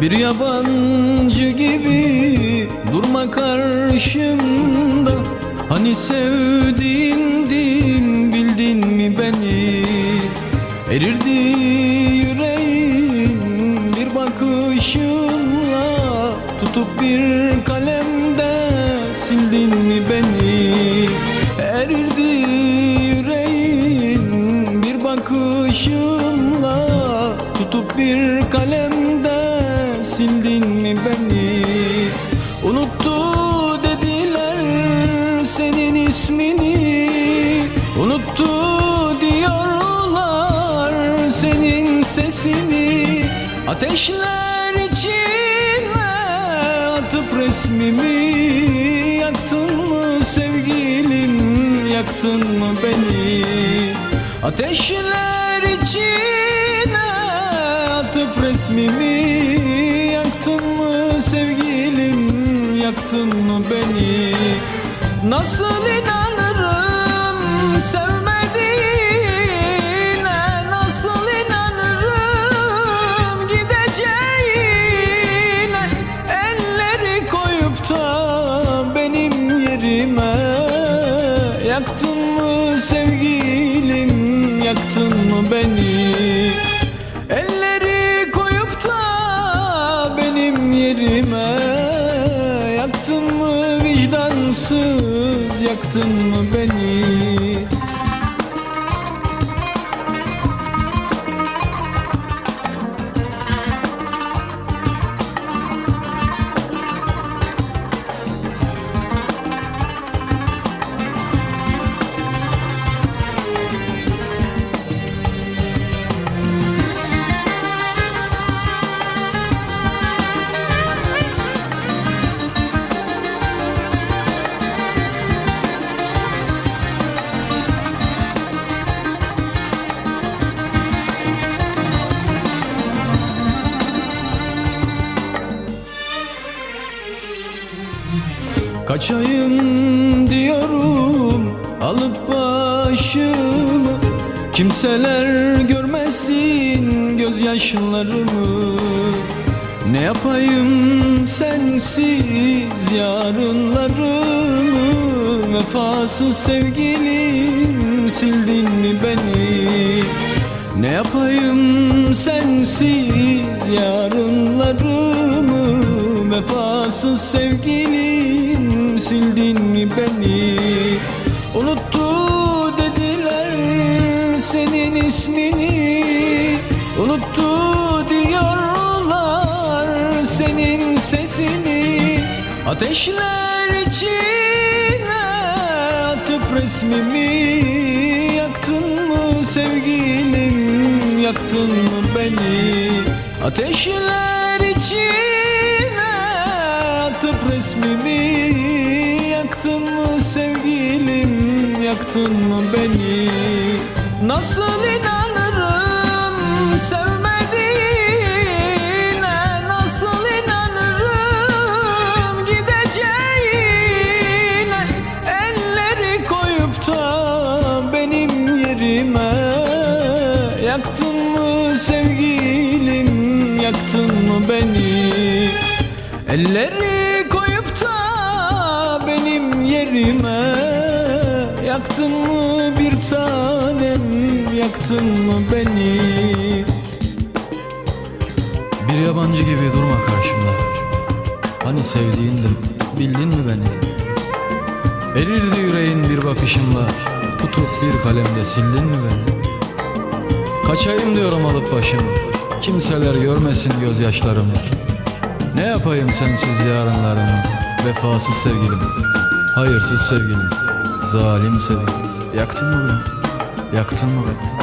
Bir yabancı gibi durma karşımda. Hani sevdiğimdin bildin mi beni? Erirdi yüreğim bir bakışınla. Tutup bir kalemde sildin mi beni? Erirdi yüreğim bir bakışınla. Tutup bir kalemde sesini Ateşler içine atıp resmimi Yaktın mı? Sevgilim yaktın mı beni? Ateşler içine atıp resmimi Yaktın mı? Sevgilim yaktın mı beni? Nasıl inanırım Yaktın mı sevgilim yaktın mı beni? Elleri koyup da benim yerime Yaktın mı vicdansız yaktın mı beni Kaçayım diyorum alıp başımı. Kimseler görmesin gözyaşlarımı. Ne yapayım sensiz yarınlarımı? Vefasız sevgilim sildin mi beni? Ne yapayım sensiz yarınlarımı? Vefasız sevgilim sildin mi beni? Unuttu dediler senin ismini. Unuttu diyorlar senin sesini. Ateşler içine atıp resmimi Yaktın mı sevgilim? Yaktın mı beni? Ateşler içine resmimi Yaktın mı sevgilim yaktın mı beni? Nasıl inanırım sevmediğine? Nasıl inanırım gideceğine? Elleri koyup da benim yerime Yaktın mı sevgilim yaktın mı beni? Elleri benim yerime Yaktın mı bir tanem yaktın mı beni? Bir yabancı gibi durma karşımda. Hani sevdiğindim bildin mi beni? Erirdi yüreğin bir bakışımla Tutup bir kalemde sildin mi beni? Kaçayım diyorum alıp başımı Kimseler görmesin gözyaşlarımı. Ne yapayım sensiz yarınlarımı Vefasız sevgilim Hayırsız sevgilim Zalim sevgilim. Yaktın mı beni? Yaktın mı beni